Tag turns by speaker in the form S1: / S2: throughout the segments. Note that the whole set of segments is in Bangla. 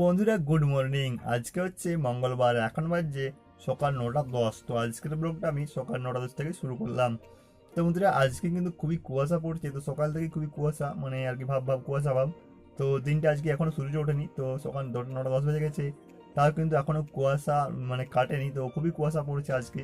S1: বন্ধুরা গুড মর্নিং আজকে হচ্ছে মঙ্গলবার, এখন বাজছে সকাল নটা দশ। তো আজকের ব্লগটা আমি সকাল নটা দশ থেকে শুরু করলাম। তো বন্ধুরা, আজকে কিন্তু খুবই কুয়াশা পড়ছে। তো সকাল থেকে খুবই কুয়াশা মানে আর কি ভাব ভাব, কুয়াশা ভাব। তো দিনটা আজকে এখনও সূর্য ওঠেনি। তো সকাল নটা দশ বেজে গেছে। তাও কিন্তু এখনও কুয়াশা মানে কাটেনি। তো খুবই কুয়াশা পড়ছে আজকে।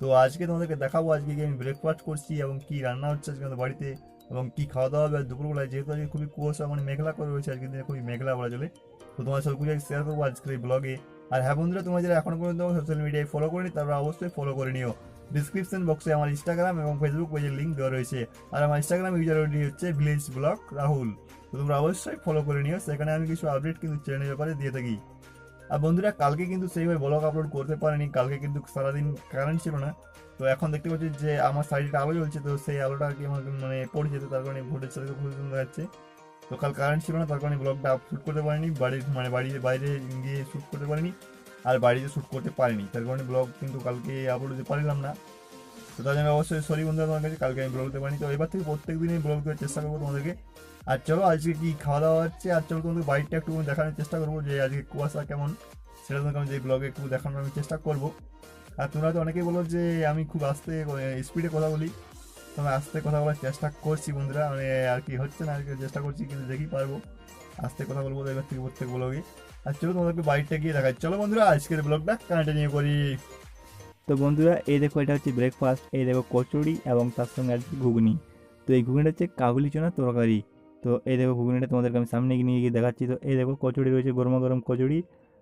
S1: তো আজকে তোমাদেরকে দেখাবো। আজকে আমি ব্রেকফাস্ট করছি এবং কি রান্না হচ্ছে আজকে আমাদের বাড়িতে। এবং কি খাওয়া দাওয়া হবে? দুপুরবেলায় যেহেতু আজকে খুবই কুয়াশা মানে মেঘলা করে রয়েছে আজকের দিনে, খুবই মেঘলা বলা চলে। তো তোমার সবগুলো শেয়ার করব আজকের এই ব্লগে আর হ্যাঁ বন্ধুরা, তোমরা যারা এখন পর্যন্ত সোশ্যাল মিডিয়ায় ফলো করেনি, তারা অবশ্যই ফলো করে নিও। ডিসক্রিপশন বক্সে আমার ইনস্টাগ্রাম এবং ফেসবুক পেজের লিঙ্ক দেওয়া রয়েছে। আর আমার ইনস্টাগ্রাম ইউজার আইডি হচ্ছে ভিলেজ ব্লগ রাহুল তো তোমরা অবশ্যই ফলো করে নিও, সেখানে আমি কিছু আপডেট কিন্তু চ্যানেলের ব্যাপারে দিয়ে থাকি। আর বন্ধুরা, কালকে কিন্তু সেইভাবে ব্লগ আপলোড করতে পারেনি, কালকে কিন্তু সারাদিন কারেন্ট ছিল না। তো এখন দেখতে পাচ্ছি যে আমার সাইডে আলো জ্বলছে, তো সেই আলোটা আর কি আমার মানে পড়ছে, তো তার কারণে ভোটের সাথে খুব সুন্দর যাচ্ছে তো কাল কারেন্ট ছিল না, তার কারণে ব্লগটা শ্যুট করতে পারিনি, বাড়ির মানে বাড়ির বাইরে গিয়ে শ্যুট করতে পারিনি, আর বাড়িতে শ্যুট করতে পারিনি। তার কারণে ব্লগ কিন্তু কালকে আপলোড দিতে পারলাম না। তো তার জন্য অবশ্যই সরি বন্ধুরা তোমার কাছে, কালকে আমি ব্লগ দিতে পারিনি। তো এবার থেকে প্রত্যেক দিনই ব্লগ দেওয়ার চেষ্টা করব তোমাদেরকে। আর চলো, আজকে কি খাওয়া দাওয়া হচ্ছে? আর চলো তোমাদের বাড়িটা একটু দেখানোর চেষ্টা করব যে আজকে কুয়াশা কেমন, সেটা তোমাকে আমি যে ব্লগে একটু দেখানোর আমি চেষ্টা করব। আর তোমরা তো অনেকেই বলো যে আমি খুব আস্তে স্পিডে কথা বলি। তো আমি আস্তে কথা বলার চেষ্টা করছি বন্ধুরা। মানে আর কি হচ্ছে না, আর কি চেষ্টা করছি, কিন্তু দেখি পারব। আস্তে কথা বলব এবার থেকে প্রত্যেক ব্লগে আর চলো তোমাদেরকে বাড়িটা গিয়ে দেখাই। চলো বন্ধুরা, আজকের ব্লগটা কন্টিনিউ করি।
S2: তো বন্ধুরা, এই দেখো এটা হচ্ছে ব্রেকফাস্ট এই দেখো কচুরি এবং তার সঙ্গে আছে ঘুগনি। তো এই ঘুগনিটা হচ্ছে কাবুলি চনা তরকারি। তো এই দেখো ঘুগনিটা তোমাদেরকে আমি সামনে নিয়ে গিয়ে দেখাচ্ছি। তো এই দেখো কচুরি রয়েছে, গরমা গরম কচুরি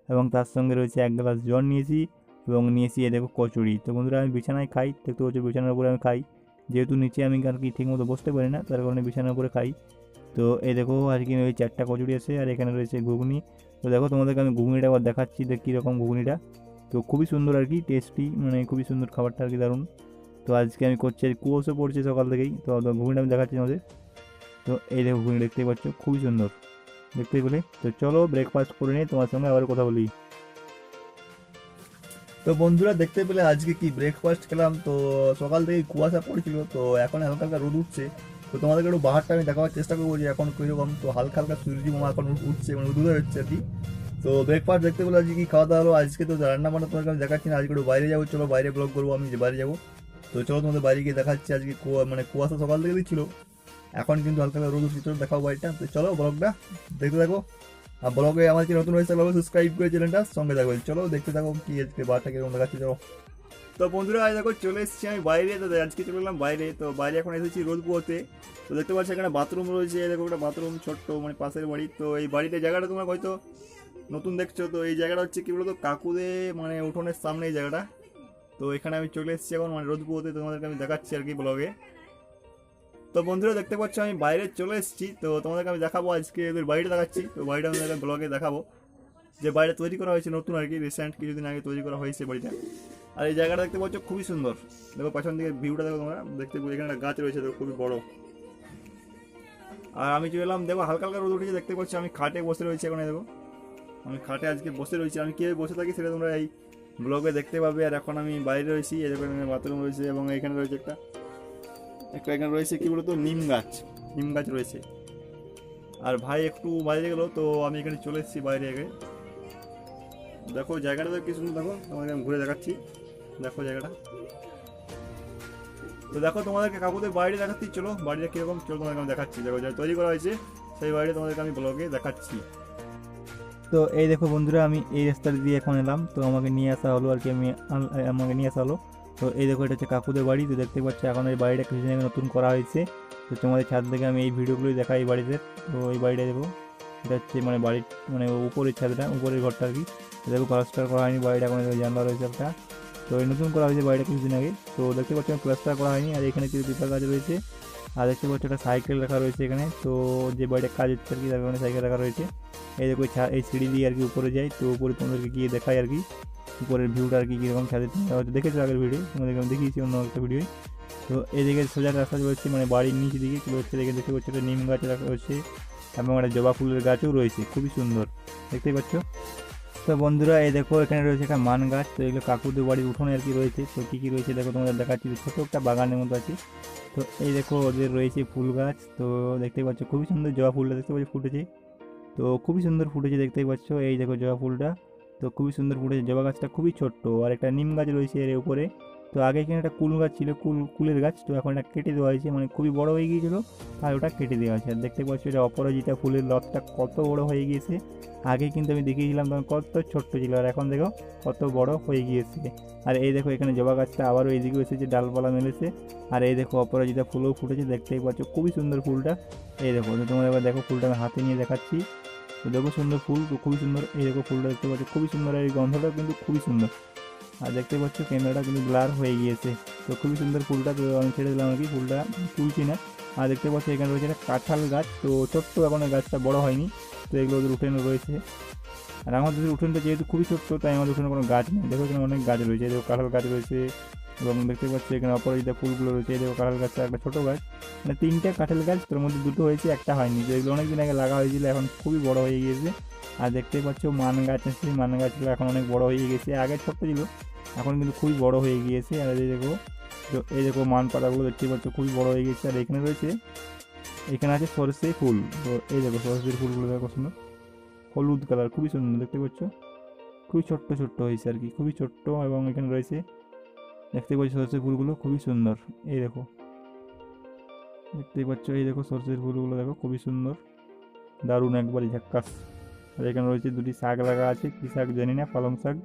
S2: এবং তার সঙ্গে রয়েছে এক গ্লাস জল নিয়েছি। এবং নিয়েছি এই দেখো কচুরি। তো বন্ধুরা, আমি বিছানায় খাই। দেখতে পাচ্ছি বিছানার উপরে আমি খাই। যেহেতু নিচে আমি আর কি ঠিকমতো বসতে পারি না, তার কারণে বিছানার উপরে খাই। তো এই দেখো আজকে ওই চারটা কচুরি আছে, আর এখানে রয়েছে ঘুগনি। তো দেখো, তোমাদেরকে আমি ঘুগনিটা আবার দেখাচ্ছি যে কীরকম ঘুগনিটা। তো খুবই সুন্দর আর কি টেস্টি মানে খুবই সুন্দর খাবারটা আর কি, দারুণ। তো আজকে আমি করছি আর পড়ছে সকাল থেকেই। তো ঘুগনিটা আমি দেখাচ্ছি আমাদের তো এই দেখো ঘুগনি দেখতেই পাচ্ছ, খুবই সুন্দর। দেখতেই বলে তো চলো ব্রেকফাস্ট করে নিয়ে তোমার সঙ্গে আবার কথা বলি।
S1: তো বন্ধুরা দেখতে পেলে আজকে কি ব্রেকফাস্ট খেলাম? তো সকাল থেকে কুয়াশা পড়েছিল, তো এখন হালকা হালকা রোদ উঠছে। তো তোমাদেরকে একটু বাহারটা আমি দেখাবার চেষ্টা করব যে এখন কীরকম। তো হালকা হালকা সূর্য মামা এখন উঠ- উঠছে মানে উদয় হচ্ছে আর কি। তো ব্রেকফাস্ট দেখতে পেলে আজকে কি খাওয়া দাওয়া হলো? আজকে তো রান্না বান্না তোমাকে আমি দেখাচ্ছি না। আজকে একটু বাইরে যাব, চলো বাইরে ব্লগ করব, আমি যে বাইরে যাব। তো চলো তোমাদের বাইরে গিয়ে দেখাচ্ছি আজকে কুয়া- মানে কুয়াশা সকাল থেকে দিচ্ছিল এখন কিন্তু হালকা হালকা রোদ উঠছে, চলো দেখাও বাড়িটা। তো চলো ব্লগটা দেখতে থাকো। আর ব্লগে আমার যে নতুন হয়েছে সাবস্ক্রাইব করে চ্যানেলটা, সঙ্গে থাকবে চলো, দেখতে থাকো কি আজকে বারটা কীরকম দেখাচ্ছি, চলো। তো বন্ধুরা, আজ দেখো চলে এসেছি আমি বাইরে, তো আজকে চলে এলাম বাইরে। তো বাইরে এখন এসেছি রোদ পোয়াতে তো দেখতে পাচ্ছি এখানে বাথরুম রয়েছে দেখো একটা বাথরুম ছোট্ট মানে পাশের বাড়ি। তো এই বাড়িটা জায়গাটা তোমরা হয়তো নতুন দেখছ, তো এই জায়গাটা হচ্ছে কি বলতো, কাকুদে মানে উঠোনের সামনে এই জায়গাটা। তো এখানে আমি চলে এসেছি এখন মানে রোদ পোয়াতে তোমাদেরকে আমি দেখাচ্ছি আর কি ব্লগে। তো বন্ধুরা, দেখতে পাচ্ছ, আমি বাইরে চলে এসেছি। তো তোমাদেরকে আমি দেখাবো আজকে এদের বাড়িটা দেখাচ্ছি। তো বাড়িটা আমি ব্লগে দেখাবো। যে বাড়িটা তৈরি করা হয়েছে নতুন আর কি রিসেন্ট কিছুদিন আগে তৈরি করা হয়েছে বাড়িটা। আর এই জায়গাটা দেখতে পাচ্ছ, খুবই সুন্দর। দেখো, পেছন দিকে ভিউটা দেখো তোমরা। দেখতে এখানে গাছ রয়েছে, দেখো, খুবই বড়। আর আমি চলে এলাম, দেখো, হালকা হালকা রোদ উঠেছে। দেখতে পাচ্ছ, আমি খাটে বসে রয়েছি এখন, দেখো। আমি খাটে আজকে বসে রয়েছি। আমি কীভাবে বসে থাকি সেটা তোমরা এই ব্লগে দেখতে পাবে। আর এখন আমি বাইরে রয়েছি এখানে বাথরুম রয়েছে এবং এখানে রয়েছে একটা এখানে রয়েছে, কি বলতো? নিম গাছ নিম গাছ রয়েছে। আর ভাই একটু বাইরে গেলো, তো আমি এখানে চলে এসেছি বাইরে আগে। দেখো জায়গাটা তো কি সুন্দর, দেখো। তোমাকে আমি ঘুরে দেখাচ্ছি। দেখো জায়গাটা। তো দেখো তোমাদেরকে কাকুদের বাড়ি দেখাচ্ছি, চলো। বাড়িটা কীরকম, চলো তোমাদেরকে আমি দেখাচ্ছি। দেখো, যা তৈরি করা হয়েছে, সেই বাড়িটা তোমাদেরকে আমি ব্লগে দেখাচ্ছি।
S2: তো এই দেখো বন্ধুরা, আমি এই রাস্তাটা দিয়ে এখন এলাম। তো আমাকে নিয়ে আসা হলো আর কি, আমি আমাকে নিয়ে আসা হলো। তো এই দেখো, এটা হচ্ছে কাকুদের বাড়ি। তো দেখতে পাচ্ছ, এখন এই বাড়িটা কিছুদিন আগে নতুন করা হয়েছে। তো তোমাদের ছাদ থেকে আমি এই ভিডিওগুলোই দেখাই এই বাড়িতে। তো এই বাড়িটা দেখো, এটা হচ্ছে মানে বাড়ির মানে উপরের ছাদটা, উপরের ঘরটা আর কি। দেখো, প্লাস্টার করা হয়নি, বাড়িটা এখন জানলা রয়েছে একটা। তো এই নতুন করা হয়েছে বাড়িটা কিছুদিন আগে। তো দেখতে পাচ্ছ প্লাস্টার করা হয়নি, আর এখানে কিছু পিপা কাজ রয়েছে। আর দেখতে পাচ্ছ, একটা সাইকেল রাখা রয়েছে এখানে। তো যে বাড়িটা কাজ হচ্ছে আর কি, তার কারণে সাইকেল রাখা রয়েছে। এই দেখো এই সিঁড়ি দিয়ে আর কি উপরে যাই। তো উপরে তোমাদেরকে গিয়ে দেখাই আর কি। উপরের ভিউটা আর কি কীরকম তোমরা হয়তো দেখেছ আগের ভিডিও তোমাদেরকে দেখিয়েছি অন্য একটা ভিডিও তো এদিকে সোজা রাস্তা রয়েছে মানে বাড়ির নিচ দিকে রয়েছে দেখে দেখতে পাচ্ছ একটা নিম গাছ রাখা রয়েছে এবং একটা জবা ফুলের গাছও রয়েছে, খুবই সুন্দর, দেখতেই পাচ্ছ। তো বন্ধুরা, এই দেখো, এখানে রয়েছে একটা মান গাছ, তো এগুলো কাকুদের বাড়ির উঠোনে আর কি রয়েছে, তো কী কী রয়েছে দেখো তোমাদের দেখাচ্ছি ছোটো একটা বাগানের মতো আছে। তো এই দেখো, ওদের রয়েছে ফুল গাছ, তো দেখতেই পাচ্ছ, খুবই সুন্দর জবা ফুলটা দেখতে পাচ্ছ ফুটেছে। তো খুবই সুন্দর ফুটেছে, দেখতেই পাচ্ছ, এই দেখো জবা ফুলটা। তো খুবই সুন্দর ফুটেছে, জবা গাছটা খুবই ছোট্ট, আর একটা নিম গাছ রয়েছে এর উপরে। তো আগে এখানে একটা কুল গাছ ছিল, কুল, কুলের গাছ, তো এখন এটা কেটে দেওয়া হয়েছে মানে খুবই বড় হয়ে গিয়েছিল তাই ওটা কেটে দেওয়া হয়েছে। আর দেখতে পাচ্ছ এটা অপরাজিতা ফুলের লতটা কত বড় হয়ে গিয়েছে। আগে কিন্তু আমি দেখিয়েছিলাম তখন কত ছোট্ট ছিল, আর এখন দেখো কত বড় হয়ে গিয়েছে। আর এই দেখো এখানে জবা গাছটা আবারও এইদিকে এসেছে, ডালপালা মেলেছে, আর এই দেখো অপরাজিতা ফুলও ফুটেছে, দেখতেই পাচ্ছ খুবই সুন্দর ফুলটা। এই দেখো তোমার এবার দেখো ফুলটা আমি হাতে নিয়ে দেখাচ্ছি। তো দেখো সুন্দর ফুল তো খুবই সুন্দর। এই দেখো ফুলটা দেখতে পাচ্ছ, খুবই সুন্দর। এই গন্ধটা কিন্তু খুবই সুন্দর। আর দেখতে পাচ্ছ, ক্যামেরাটা কিন্তু ব্লার হয়ে গিয়েছে। তো খুবই সুন্দর ফুলটা আমি ছেড়ে দিলাম আর কি, ফুলটা তুলছি না। আর দেখতে পাচ্ছ, এখানে রয়েছে একটা কাঁঠাল গাছ। তো ছোট্ট এখন গাছটা বড় হয়নি। তো এগুলো উঠোনে রয়েছে। আর আমাদের উঠোনটা যেহেতু খুবই ছোট্ট, তাই আমাদের উঠোনে কোনো গাছ নেই। দেখো এখানে অনেক গাছ রয়েছে দেখো কাঁঠাল গাছ রয়েছে এবং দেখতে পাচ্ছি এখানে অপরাজিতা ফুলগুলো রয়েছে দেখো কাঁঠাল গাছটা একটা ছোটো গাছ। মানে তিনটে কাঁঠাল গাছ, তোর মধ্যে দুটো হয়েছে, একটা হয়নি। তো এগুলো অনেকদিন আগে লাগা হয়েছিল, এখন খুবই বড় হয়ে গিয়েছে। আর দেখতে পাচ্ছ মান গাছ আছে মান গাছগুলো এখন অনেক বড় হয়ে গেছে আগে ছোট্ট ছিল, এখন কিন্তু খুবই বড় হয়ে গিয়েছে। আর এই দেখো, তো এই দেখো মান পাতাগুলো দেখতে পাচ্ছ খুবই বড় হয়ে গেছে আর এখানে রয়েছে, এখানে আছে সরষে ফুল। তো এই দেখো সরষের ফুলগুলো দেখো সুন্দর। হলুদ কালার, খুবই সুন্দর, দেখতে পাচ্ছ? খুবই ছোট্ট ছোট্ট হয়েছে আর কি, খুবই ছোট্ট এবং এখানে রয়েছে, দেখতে পাচ্ছ সরষের ফুলগুলো, খুবই সুন্দর, এই দেখো। দেখতেই পাচ্ছ, এই দেখো সরষের ফুলগুলো, দেখো, খুবই সুন্দর, দারুণ একবারই ঝাক্কাস। আর এখানে রয়েছে দুটি শাক লাগা আছে, কী শাক জানি না, পালং শাক।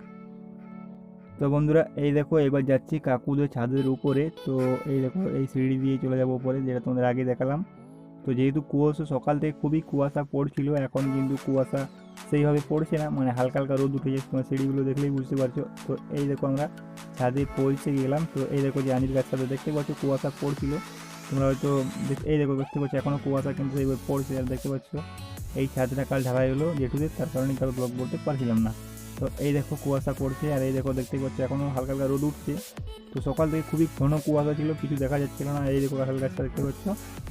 S2: তো বন্ধুরা, এই দেখো, এবার যাচ্ছি কাকুদের ছাদের উপরে, তো এই দেখো, এই সিঁড়ি দিয়ে চলে যাব উপরে, যেটা তোমাদের আগে দেখালাম। তো যেহেতু কুয়াশা সকাল থেকে খুবই কুয়াশা পড়ছিল, এখন কিন্তু কুয়াশা সেইভাবে পড়ছে না মানে হালকা হালকা রোদ উঠে যাচ্ছে, তোমার সিঁড়িগুলো দেখলেই বুঝতে পারছ। তো এই দেখো আমরা ছাদে পৌঁছে গেলাম, তো এই দেখো যে আনির গাছটাতে দেখতে পাচ্ছ কুয়াশা পড়ছিল। তোমরা হয়তো এই দেখো দেখতে পাচ্ছ এখনও কুয়াশা কিন্তু এইভাবে পড়ছে আর দেখতে পাচ্ছ এই ছাদটা কাল ঢালাই হলো জেঠুদের, তার কারণে কারও ব্লগ করতে পারছিলাম না। তো এই দেখো কুয়াশা পড়ছে, আর এই দেখো দেখতে পাচ্ছ এখনও হালকা হালকা রোদ উঠছে। তো সকাল থেকে খুবই ঘন কুয়াশা ছিল, কিছু দেখা যাচ্ছিল না। এই দেখো কাঁঠাল গাছটা দেখতে পাচ্ছ,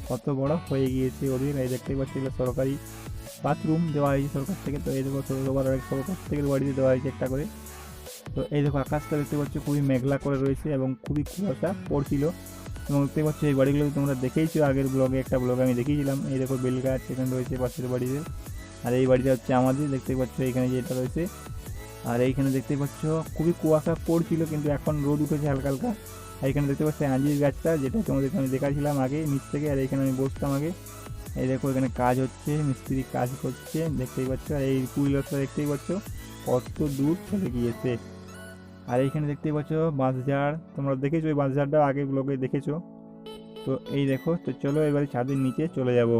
S2: কত বড় হয়ে গিয়েছে ওদের। এই দেখতে পাচ্ছি সরকারি বাথরুম দেওয়া হয়েছে সরকার থেকে। তো এই দেখো সবার সবার প্রত্যেকের বাড়িতে দেওয়া হয়েছে একটা করে। তো এই দেখো আকাশটা দেখতে পাচ্ছ, খুবই মেঘলা করে রয়েছে এবং খুবই কুয়াশা পড়ছিল। এবং দেখতে পাচ্ছ এই বাড়িগুলো তোমরা দেখেইছো, আগের ব্লগে একটা ব্লগে আমি দেখিয়েছিলাম। এই দেখো বেল গাছ এখানে রয়েছে পাশের বাড়িতে। আর এই বাড়িটা হচ্ছে আমাদের। দেখতে পাচ্ছ এখানে যেটা রয়েছে আর এইখানে দেখতে পাচ্ছ, খুবই কুয়াশা পড়ছিল কিন্তু এখন রোদ উঠেছে হালকা হালকা। আর এখানে দেখতে পাচ্ছ আঞ্জির গাছটা, যেটা তোমাদেরকে আমি দেখাছিলাম আগে নিচ থেকে, আর এইখানে আমি বসতাম আগে। এই দেখো, এখানে কাজ হচ্ছে, মিস্ত্রি কাজ করছে, দেখতেই পাচ্ছ। আর এই কুড়ি দেখতেই পাচ্ছ, কত দূর চলে গিয়েছে। আর এইখানে দেখতেই পাচ্ছ বাঁশঝাড় তোমরা দেখেছ এই বাঁশঝাড়টা আগে ব্লগে দেখেছ। তো এই দেখো, তো চলো এবারে ছাদের নিচে চলে যাব।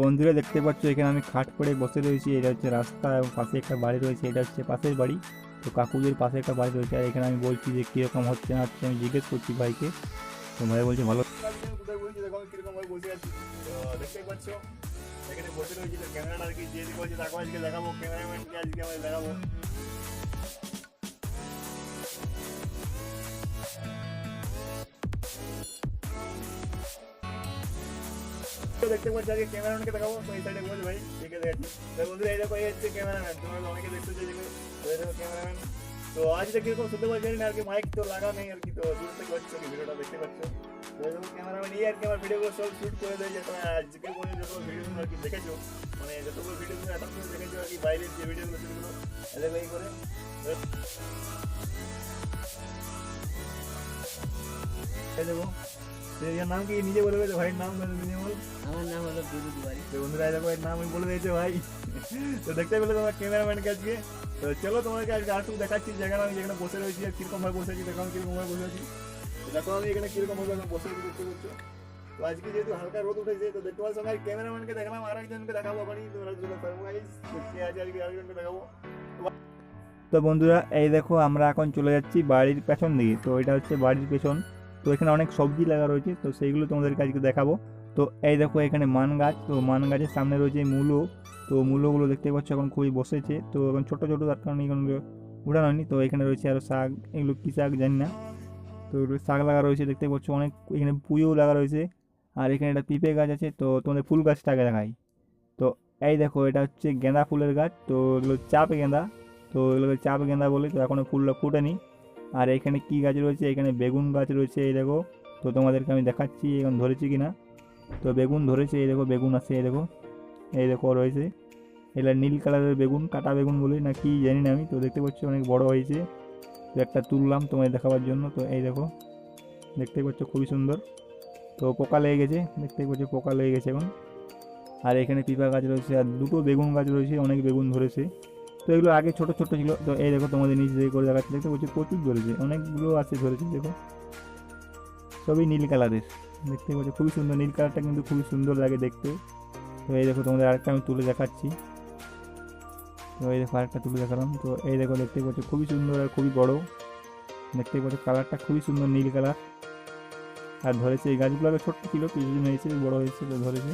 S2: বন্ধুরা দেখতে পাচ্ছ, এখানে আমি খাট করে বসে রয়েছি। এটা হচ্ছে রাস্তা এবং পাশে একটা বাড়ি রয়েছে। এটা হচ্ছে পাশের বাড়ি। তো কাকুদের পাশে একটা বাড়ি রয়েছে। আর এখানে আমি বলছি যে কীরকম হচ্ছে না হচ্ছে, আমি জিজ্ঞেস করছি ভাইকে। তো ভাই বলছে, ভালো
S1: কোথায় বলছি দেখো আমি কীরকম ভাবে বসে আছি। তো পাচ্ছ, এখানে বসে রয়েছে। ক্যামেরাটা আর কি যে আজকে দেখাবো। ক্যামেরাম্যানকে আজকে দেখাবো। তো দেখতে পাচ্ছি, আজকে ক্যামেরাম্যানকে দেখাবো, তো এই সাইডে বলছে ভাই দেখে দেখাচ্ছি? বন্ধুরা, এই দেখো, এই হচ্ছে ক্যামেরাম্যান তোমরা অনেকে দেখতে তো এই দেখো ক্যামেরাম্যান তো আজকে কীরকম শুনতে পাচ্ছি না, আর কি মাইক তো লাগা নেই, আর কি, তো দূর থেকে হচ্ছে ভিডিওটা দেখতে পাচ্ছ। ক্যামেরাম্যান এই আর কি আমার ভিডিওগুলো সব শুট করে দেয় যেটা আজকে পরে যত ভিডিওগুলো আর কি দেখেছ মানে যতগুলো ভিডিওগুলো পর্যন্ত দেখেছ, আর কি বাইরের যে ভিডিওগুলো সেগুলো এই করে। এই দেখো। এর নাম কি? নিজে বলে দেবে ভাইয়ের নাম নিজে বল।
S3: আমার নাম হলো দুদু দুবারি
S1: তো বন্ধুরা দেখো এর নাম আমি বলে দিয়েছে ভাই। তো দেখতে পেলে তোমার ক্যামেরাম্যানকে আজকে? তো চলো তোমাদেরকে আজকে আরেকটু দেখাচ্ছি জায়গা আমি যেখানে বসে রয়েছি আর কীরকম ভাবে বসে আছি দেখো আমি কীরকম ভাবে বসে আছি। দেখো আমি এখানে কীরকম ভাবে বসে আছি দেখতে পাচ্ছ? তো আজকে যেহেতু হালকা রোদ উঠেছে তো দেখতে পাচ্ছ আমি ক্যামেরাম্যানকে দেখালাম আর একজনকে দেখাবো আবার তোমরা সারপ্রাইজ আছে আজকে আরেকজনকে দেখাবো।
S2: তো বন্ধুরা, এই দেখো আমরা এখন চলে যাচ্ছি বাড়ির পেছন দিকে। তো এটা হচ্ছে বাড়ির পেছন। তো এখানে অনেক সবজি লাগা রয়েছে, তো সেইগুলো তোমাদেরকে আজকে দেখাবো। তো এই দেখো এখানে মান গাছ, তো মান গাছের সামনে রয়েছে মূলো। তো মূলোগুলো দেখতে পাচ্ছ এখন খুবই বসেছে। তো এখন ছোটো ছোটো, তার কারণে এগুলো উঠানো হয়নি তো এখানে রয়েছে আরও শাক, এগুলো কী শাক জানি না। তো শাক লাগা রয়েছে, দেখতে পাচ্ছ অনেক, এখানে পুঁইও লাগা রয়েছে। আর এখানে একটা পিঁপে গাছ আছে, তো তোমাদের ফুল গাছটাকে দেখাই। তো এই দেখো, এটা হচ্ছে গেঁদা ফুলের গাছ, তো এগুলো চাপ গেঁদা। তো এগুলোকে চাপ গেঁদা বলে তো এখনও ফুলটা ফুটেনি। আর এখানে কি গাছ রয়েছে? এখানে বেগুন গাছ রয়েছে, এই দেখো। তো তোমাদেরকে আমি দেখাচ্ছি এখন ধরেছি কি না তো বেগুন ধরেছে, এই দেখো, বেগুন আছে, এই দেখো। এই দেখো, রয়েছে। এটা নীল কালারের বেগুন, কাটা বেগুন বলে না কি জানি না আমি। তো দেখতে পাচ্ছি অনেক বড় হয়েছে। তো একটা তুললাম তোমায় দেখাবার জন্য। তো এই দেখো, দেখতে পাচ্ছ খুবই সুন্দর। তো পোকা লেগে গেছে, দেখতে পাচ্ছ পোকা লেগে গেছে এখন। আর এখানে পিপা গাছ রয়েছে, আর দুটো বেগুন গাছ রয়েছে, অনেক বেগুন ধরেছে। তো এগুলো আগে ছোট ছোট ছিল। তো এই দেখো তোমাদের নিচে করে দেখাচ্ছি, দেখতে পাচ্ছি প্রচুর ধরেছে অনেকগুলো আছে ধরেছে দেখো। সবই নীল কালারের। দেখতে পাচ্ছ, খুবই সুন্দর। নীল কালারটা কিন্তু খুবই সুন্দর লাগে দেখতে। তো এই দেখো, তোমাদের আরেকটা আমি তুলে দেখাচ্ছি। তো এই দেখো, আরেকটা তুলে দেখালাম। তো এই দেখো, দেখতে পাচ্ছ, খুবই সুন্দর আর খুবই বড়। দেখতে পাচ্ছ, কালারটা খুবই সুন্দর, নীল কালার। আর ধরেছে, এই গাছগুলো আগে ছোট্ট ছিল, কিছুদিন হয়েছে, বড় হয়েছে, তো ধরেছে।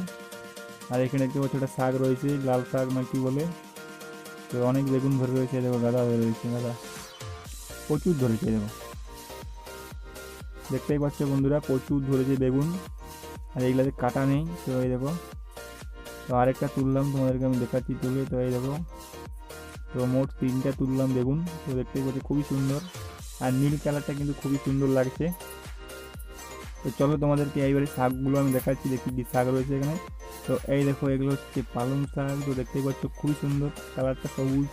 S2: আর এখানে দেখতে পাচ্ছ, একটা শাক রয়েছে, লাল শাক না কি বলে? তো অনেক বেগুন ধরে রয়েছে দেখো গাদা হয়ে রয়েছে গাদা। প্রচুর ধরেছে দেখো দেখতেই পাচ্ছ বন্ধুরা, প্রচুর ধরেছে বেগুন। আর এইগুলাতে কাটা নেই, তো এই দেখো। তো আরেকটা তুললাম, তোমাদেরকে আমি দেখাচ্ছি তুলে, তো এই দেখো। তো মোট তিনটা তুললাম বেগুন, তো দেখতেই পাচ্ছি খুবই সুন্দর। আর নীল কালারটা কিন্তু খুবই সুন্দর লাগছে। তো চলো তোমাদেরকে এইবারে শাকগুলো আমি দেখাচ্ছি, দেখি শাক রয়েছে এখানে। তো এই দেখো, এগুলো হচ্ছে পালং শাক। তো দেখতেই পাচ্ছ, খুবই সুন্দর কালারটা সবুজ,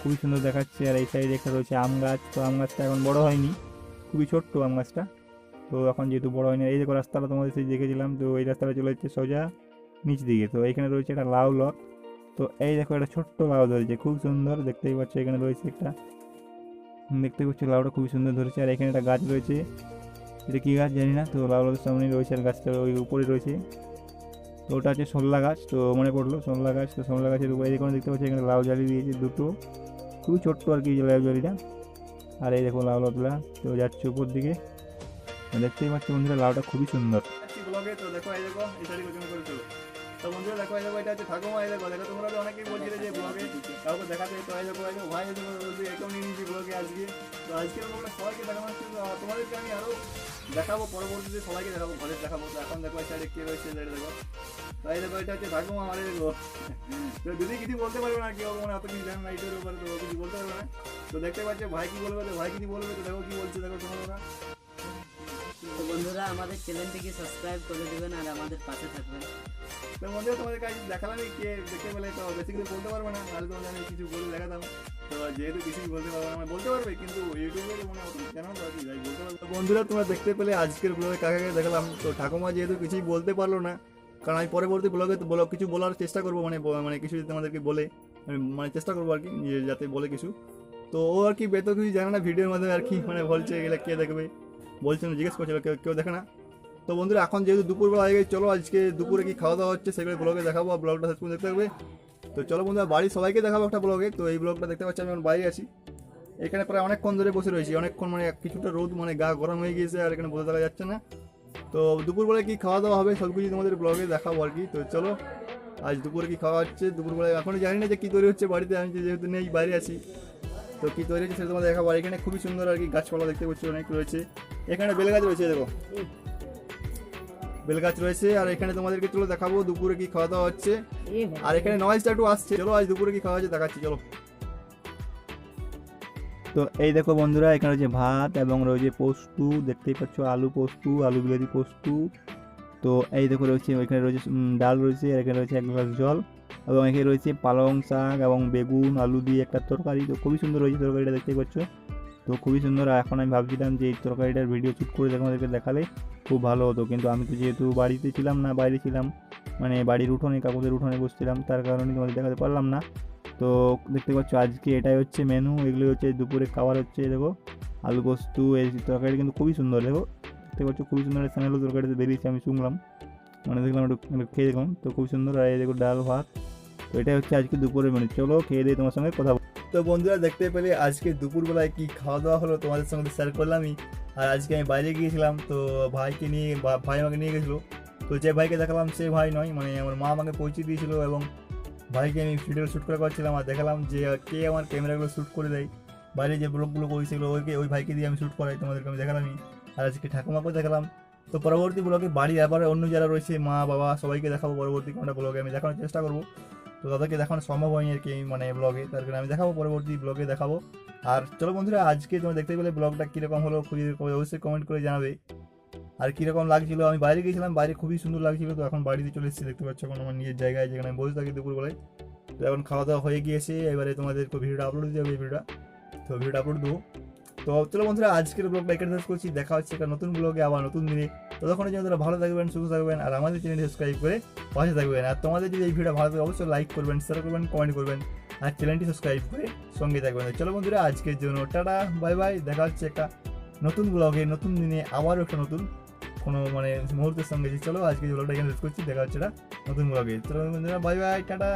S2: খুবই সুন্দর দেখাচ্ছে। আর এই সাইডে একটা রয়েছে আম গাছ। তো আম গাছটা এখন বড় হয়নি, খুবই ছোট্ট আম গাছটা। তো এখন যেহেতু বড় হয়নি, এই দেখো রাস্তাটা তোমাদের সেই দেখেছিলাম। তো এই রাস্তাটা চলে যাচ্ছে সোজা নিচ দিকে। তো এখানে রয়েছে একটা লাউ লক তো এই দেখো একটা ছোট্ট লাউ ধরেছে, খুব সুন্দর। দেখতেই পাচ্ছ, এখানে রয়েছে একটা, দেখতে পাচ্ছ, লাউটা খুবই সুন্দর ধরেছে। আর এখানে একটা গাছ রয়েছে। এটা কী গাছ জানি না। তো লাউ লাউর সামনে রয়েছে আর গাছটা ওই উপরে রয়েছে। তো ওটা আছে সরলা গাছ, তো মনে পড়ল সরলা গাছ, তো সরলা গাছের উপরে দেখুন দেখতে পাচ্ছি এখানে লাউ জালি দিয়েছে দুটো। খুবই ছোট্ট আর কি লাউ জালিটা। আর এই দেখো লাউ লতলা তো যাচ্ছে উপর দিকে। দেখতেই পাচ্ছি বন্ধুরা, লাউটা খুবই সুন্দর।
S1: তো দেখো, এই দেখো তো বন্ধুরা, দেখো দেখো, এটা হচ্ছে ঠাকুমা, এই দেখো তোমরা তো অনেকেই বলছিলে যে ব্লগে কাউকে দেখাতে তো এই দেখো ভাই দেখো এরকম নিয়ে নিয়েছি ব্লগে আজকে। তো আজকের ব্লগে সবাইকে দেখানো হচ্ছে তোমাদেরকে আমি আরও দেখাবো, পরবর্তীতে সবাইকে দেখাবো ঘরে দেখাবো। তো এখন দেখো, এই সাইডে কে রয়েছে সাইডে দেখো। তো এই দেখো, এটা হচ্ছে ঠাকুমা, আমার দেখো। তো যদি কিছু বলতে পারবে না, কেউ মানে অত কিছু জানে না, এইটার ব্যাপারে তো কিছু বলতে পারবে না। তো দেখতে পাচ্ছ, ভাই কি বলবে ভাই কিছু বলবে, তো দেখো কি বলছে, দেখো তোমরা
S3: তো বন্ধুরা, আমাদের চ্যানেলটিকে সাবস্ক্রাইব করে দেবেন আর আমাদের পাশে থাকবেন।
S1: তো মধ্যে তোমাদের কাছে দেখালামই কে দেখতে পেলে তো বেশি কিছু বলতে পারবে না তাহলে আমি কিছু বলে দেখাতাম। তো যেহেতু কিছুই বলতে পারবে না বলতে পারবে, কিন্তু ইউটিউবে মানে অত জানো তো আর কি যাই বলতে পারবে। বন্ধুরা, তোমরা দেখতে পেলে আজকের ব্লগে কাকে কাকে দেখালাম। তো ঠাকুমা যেহেতু কিছুই বলতে পারল না, কারণ আমি পরবর্তী ব্লগে তো বলো কিছু বলার চেষ্টা করব মানে মানে কিছু যদি তোমাদেরকে বলে, আমি মানে চেষ্টা করব আর কি যাতে বলে কিছু। তো ও আর কি বেতো কিছু জানে না, ভিডিওর মাধ্যমে আর কি মানে বলছে এগুলো কে দেখবে। বলছে না জিজ্ঞেস করছিল, কেউ কেউ দেখে না? তো বন্ধুরা, এখন যেহেতু দুপুরবেলা হয়ে গেছে, চলো আজকে দুপুরে কি খাওয়া দাওয়া হচ্ছে সেগুলো ব্লগে দেখাবো, আর ব্লগটা শেষ দেখতে থাকবে। তো চলো বন্ধুরা, বাড়ির সবাইকে দেখাবো একটা ব্লগে তো এই ব্লগটা দেখতে পাচ্ছি, আমি এখন বাইরে আছি। এখানে প্রায় অনেকক্ষণ ধরে বসে রয়েছি, অনেকক্ষণ মানে কিছুটা রোদ মানে গা গরম হয়ে গিয়েছে, আর এখানে বসে থাকা যাচ্ছে না। তো দুপুরবেলায় কি খাওয়া দাওয়া হবে সব কিছু তোমাদের ব্লগে দেখাবো আর কি। তো চলো, আজ দুপুরে কি খাওয়া হচ্ছে, দুপুরবেলায় এখনও জানি না যে কী তৈরি হচ্ছে বাড়িতে, আমি যেহেতু নেই, বাইরে আছি। তো কী তৈরি হচ্ছে সেটা তোমাদের দেখাবো। আর এখানে খুবই সুন্দর আর কি গাছপালা দেখতে পাচ্ছি অনেক রয়েছে। এখানে বেল গাছ রয়েছে দেখো। বেল গাছ রয়েছে আর এখানে তোমাদেরকে চলো দেখাবো দুপুরে কি খাওয়া দাওয়া হচ্ছে। আর এখানে নয়েজটা একটু আসছে। চলো আজ দুপুরে কি খাওয়া হচ্ছে দেখাচ্ছি চলো।
S2: তো এই দেখো বন্ধুরা এখানে রয়েছে ভাত এবং রয়েছে পোস্তু। দেখতেই পাচ্ছ আলু পোস্তু আলু বিলাতি পোস্তু। তো এই দেখো রয়েছে এখানে রয়েছে ডাল রয়েছে আর এখানে রয়েছে এক গ্লাস জল। এবং এখানে রয়েছে পালং শাক এবং বেগুন, আলু দিয়ে একটা তরকারি। তো খুবই সুন্দর রয়েছে তরকারিটা, দেখতেই পাচ্ছ? তো খুবই সুন্দর এখন আমি ভাবছিলাম যে এই তরকারিটার ভিডিও শ্যুট করে তোমাদেরকে দেখালে খুব ভালো হতো। কিন্তু আমি তো যেহেতু বাড়িতে ছিলাম না, বাইরে ছিলাম মানে বাড়ির উঠোনে, কাকুদের উঠোনে বসছিলাম, তার কারণে তোমাদের দেখাতে পারলাম না। তো দেখতে পাচ্ছ, আজকে এটাই হচ্ছে মেনু এগুলো হচ্ছে দুপুরে খাবার হচ্ছে, দেখো, আলু পোস্তু এই তরকারি কিন্তু খুবই সুন্দর, দেখো। দেখতে পাচ্ছ, খুবই সুন্দর স্মেল তরকারিতে বেরিয়েছে, আমি শুনলাম। মানে দেখলাম একটু খেয়ে দেখলাম, তো খুব সুন্দর, আর এই দেখো ডাল, ভাত। এটাই হচ্ছে আজকে দুপুরের মেনু চলো খেয়ে দিয়ে তোমার সঙ্গে কথা
S1: তো বন্ধুরা, দেখতে পেলে আজকে দুপুরবেলায় কি খাওয়া দাওয়া হলো তোমাদের সঙ্গে শেয়ার করলামই আর আজকে আমি বাইরে গিয়েছিলাম, তো ভাইকে নিয়ে ভাই আমাকে নিয়ে গেছিল। তো যে ভাইকে দেখালাম সে ভাই নয় মানে আমার মা আমাকে পৌঁছে দিয়েছিল এবং ভাইকে আমি ভিডিও শ্যুট করে করছিলাম আর দেখালাম যে কে আমার ক্যামেরাগুলো শ্যুট করে দেয়। বাইরে যে ব্লগগুলো করি সেগুলো ওইকে ওই ভাইকে দিয়ে আমি শ্যুট করাই, তোমাদেরকে আমি দেখালামই আর আজকে ঠাকুমাকেও দেখালাম। তো পরবর্তী ব্লগে বাড়ির আবার অন্য যারা রয়েছে, মা, বাবা, সবাইকে দেখাবো। পরবর্তী কোনটা ব্লগে আমি দেখানোর চেষ্টা করব। তো তাদেরকে দেখানো সম্ভব হয়নি আর কি মানে ব্লগে তার কারণে আমি দেখাবো, পরবর্তী ব্লগে দেখাবো। আর চলো বন্ধুরা, আজকে তোমরা দেখতে পেলে ব্লগটা কীরকম হলো খুবই অবশ্যই কমেন্ট করে জানাবে। আর কীরকম লাগছিল? আমি বাইরে গিয়েছিলাম, বাইরে খুবই সুন্দর লাগছিল তো, এখন বাড়িতে চলে এসেছি, দেখতে পাচ্ছ এখন আমার নিজের জায়গায়, যেখানে আমি বসে থাকি দুপুরবেলায়। তো এখন খাওয়া দাওয়া হয়ে গিয়েছে, এবারে তোমাদেরকে ভিডিওটা আপলোড দিতে হবে ভিডিওটা। তো ভিডিওটা আপলোড দেবো। তো চলো বন্ধুরা, আজকের ব্লগটা এখানে শেষ করছি, দেখা হচ্ছে একটা নতুন ব্লগে আবার নতুন দিনে। ততক্ষণের জন্য তারা ভালো থাকবেন, সুস্থ থাকবেন, আর আমাদের চ্যানেল সাবস্ক্রাইব করে পাশে থাকবেন। আর তোমাদের যদি এই ভিডিও ভালো থাকে অবশ্যই লাইক করবেন শেয়ার করবেন কমেন্ট করবেন, আর চ্যানেলটি সাবস্ক্রাইব করে সঙ্গে থাকবেন। চলো বন্ধুরা, আজকের জন্য টাটা বাই বাই দেখা হচ্ছে একটা নতুন ব্লগে নতুন দিনে আবারও একটা নতুন কোনো মানে মুহূর্তের সঙ্গে। চলো আজকে ব্লগটা এখানে করছি, দেখা হচ্ছে একটা নতুন ব্লগে চলো বন্ধুরা বাই বাই টাটা।